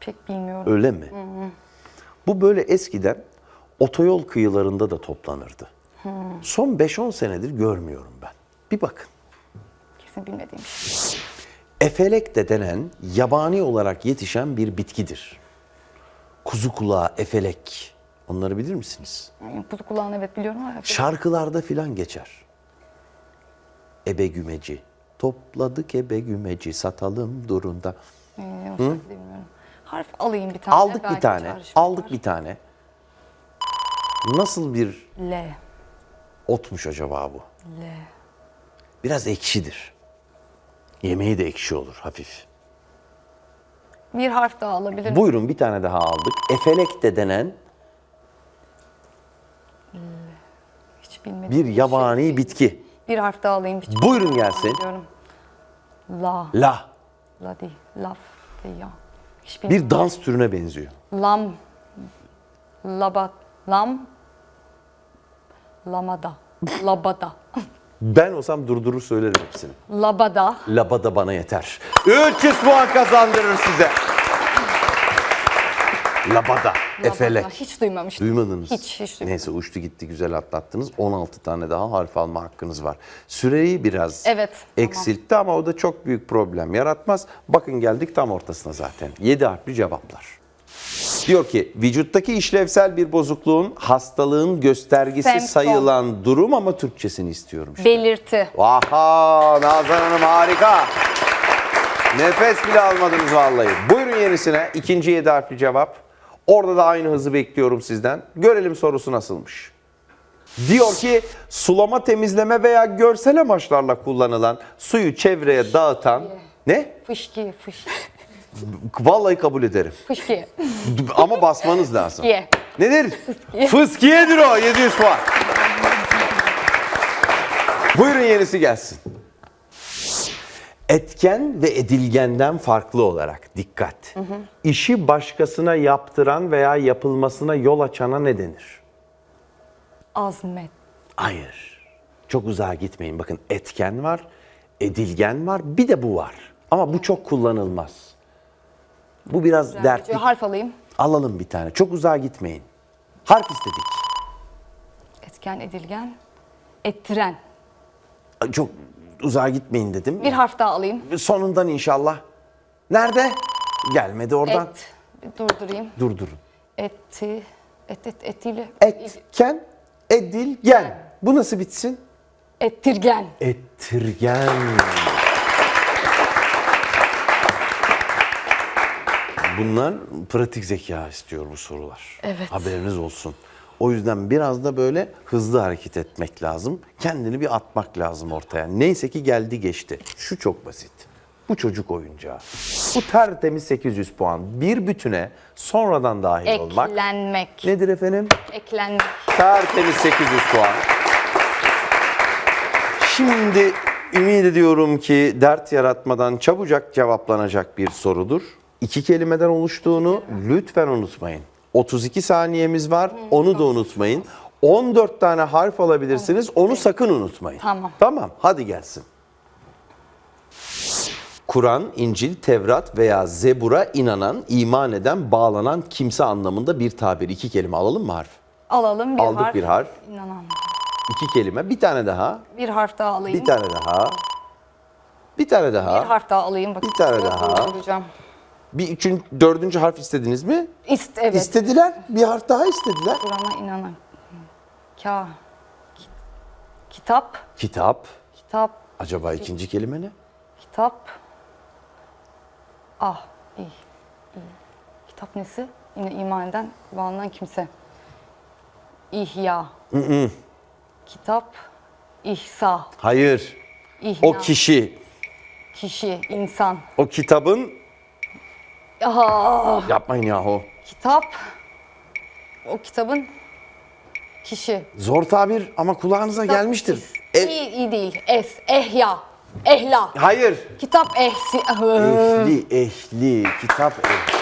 Pek bilmiyorum. Öyle mi? Bu böyle eskiden otoyol kıyılarında da toplanırdı. Son 5-10 senedir görmüyorum ben. Bir bakın. Kesin bilmediğim şey. Efelek de denen yabani olarak yetişen bir bitkidir. Kuzu kulağı, efelek. Onları bilir misiniz? Kuzu kulağını evet biliyorum ama Şarkılarda filan geçer. Ebe gümeci. Topladık ebe gümeci satalım durunda. Ee, bilmiyorum. Harf alayım bir tane. Aldık belki bir tane. çağrışım Aldık var. bir tane. Nasıl bir L. otmuş acaba bu? L. Biraz ekşidir. Yemeği de ekşi olur hafif. Bir harf daha alabilir miyim? Buyurun bir tane daha aldık. Efelek de denen Hiç bilmediğim bir şey. yabani bitki. Bir harf daha alayım. Hiç Buyurun gelsin. Biliyorum. La. La. La değil. Laf değil ya. Hiç. Bir dans türüne benziyor. Lam. Labat. Lam. Lamada. Labada. Ben olsam durdurur söylerim hepsini. Labada. Labada bana yeter. 300 puan kazandırır size. Labada. Efelek. Hiç duymamıştım. Duymadınız. Hiç, hiç duymadım. Neyse uçtu gitti güzel atlattınız. 16 tane daha harf alma hakkınız var. Süreyi biraz Evet, tamam. eksiltti ama o da çok büyük problem yaratmaz. Bakın geldik tam ortasına zaten. 7 harfli cevaplar. Diyor ki vücuttaki işlevsel bir bozukluğun hastalığın göstergesi Semptom. sayılan durum ama Türkçesini istiyorum. işte. Belirti. Vaha Nazan Hanım harika. Nefes bile almadınız vallahi. Buyurun yenisine. İkinci yedi harfli cevap. Orada da aynı hızı bekliyorum sizden. Görelim sorusu nasılmış. Diyor ki sulama, temizleme veya görsel amaçlarla kullanılan suyu çevreye dağıtan ne? Fışki. Fışki. Vallahi kabul ederim. Fışki. Ama basmanız lazım. Fıskiye. Nedir? Fıskiyedir o. 700 puan. Buyurun yenisi gelsin. Etken ve edilgenden farklı olarak dikkat. İşi başkasına yaptıran veya yapılmasına yol açana ne denir? Azmet. Hayır. Çok uzağa gitmeyin. Bakın etken var, edilgen var, bir de bu var. Ama bu çok kullanılmaz. Bu biraz dertli. Harf alayım. Alalım bir tane. Çok uzağa gitmeyin. Harf istedik. Etken, edilgen. Ettiren. Çok uzağa gitmeyin dedim. Bir harf daha alayım. Sonundan inşallah. Nerede? Gelmedi oradan. Et. Durdurayım. Durdurun. Eti. Et, et, etiyle. Etken, edilgen. Bu nasıl bitsin? Ettirgen. Ettirgen. Bunlar pratik zeka istiyor bu sorular. Evet. Haberiniz olsun. O yüzden biraz da böyle hızlı hareket etmek lazım. Kendini bir atmak lazım ortaya. Neyse ki geldi geçti. Şu çok basit. Bu çocuk oyuncağı. Bu tertemiz 800 puan. Bir bütüne sonradan dahil olmak. Eklenmek. Nedir efendim? Eklenmek. Tertemiz 800 puan. Şimdi ümit ediyorum ki dert yaratmadan çabucak cevaplanacak bir sorudur. İki kelimeden oluştuğunu lütfen unutmayın. 32 saniyemiz var, onu da unutmayın. 14 tane harf alabilirsiniz, onu sakın unutmayın. Tamam. Tamam, hadi gelsin. Kur'an, İncil, Tevrat veya Zebur'a inanan, iman eden, bağlanan kimse anlamında bir tabir. İki kelime alalım mı harf? Alalım bir Aldık harf. bir harf. İnanamıyorum. İki kelime. Bir tane daha. Bir harf daha alayım. Bir tane daha. Bir tane Bir daha. harf daha alayım. Bakın. Bir tane daha. Durduracağım. Bir üçüncü, dördüncü harf istediniz mi? İst, evet. İstediler. Bir harf daha istediler. Kur'an'a inanan. Ka. Ki- Kitap. Kitap. Kitap. Acaba ikinci kelime ne? Kitap. Ah. iyi, iyi. Kitap nesi? Yine iman eden, bağlanan kimse. İhya. Kitap. İhsa. Hayır. İhya. O kişi. Kişi, insan. O kitabın... Aha. Yapmayın yahu. Kitap. O kitabın kişi. Zor tabir ama kulağınıza gelmiştir. E- iyi, iyi değil. Es. Ehya. Ehla. hayır. Kitap ehsi. Ehli, ehli. Kitap ehli.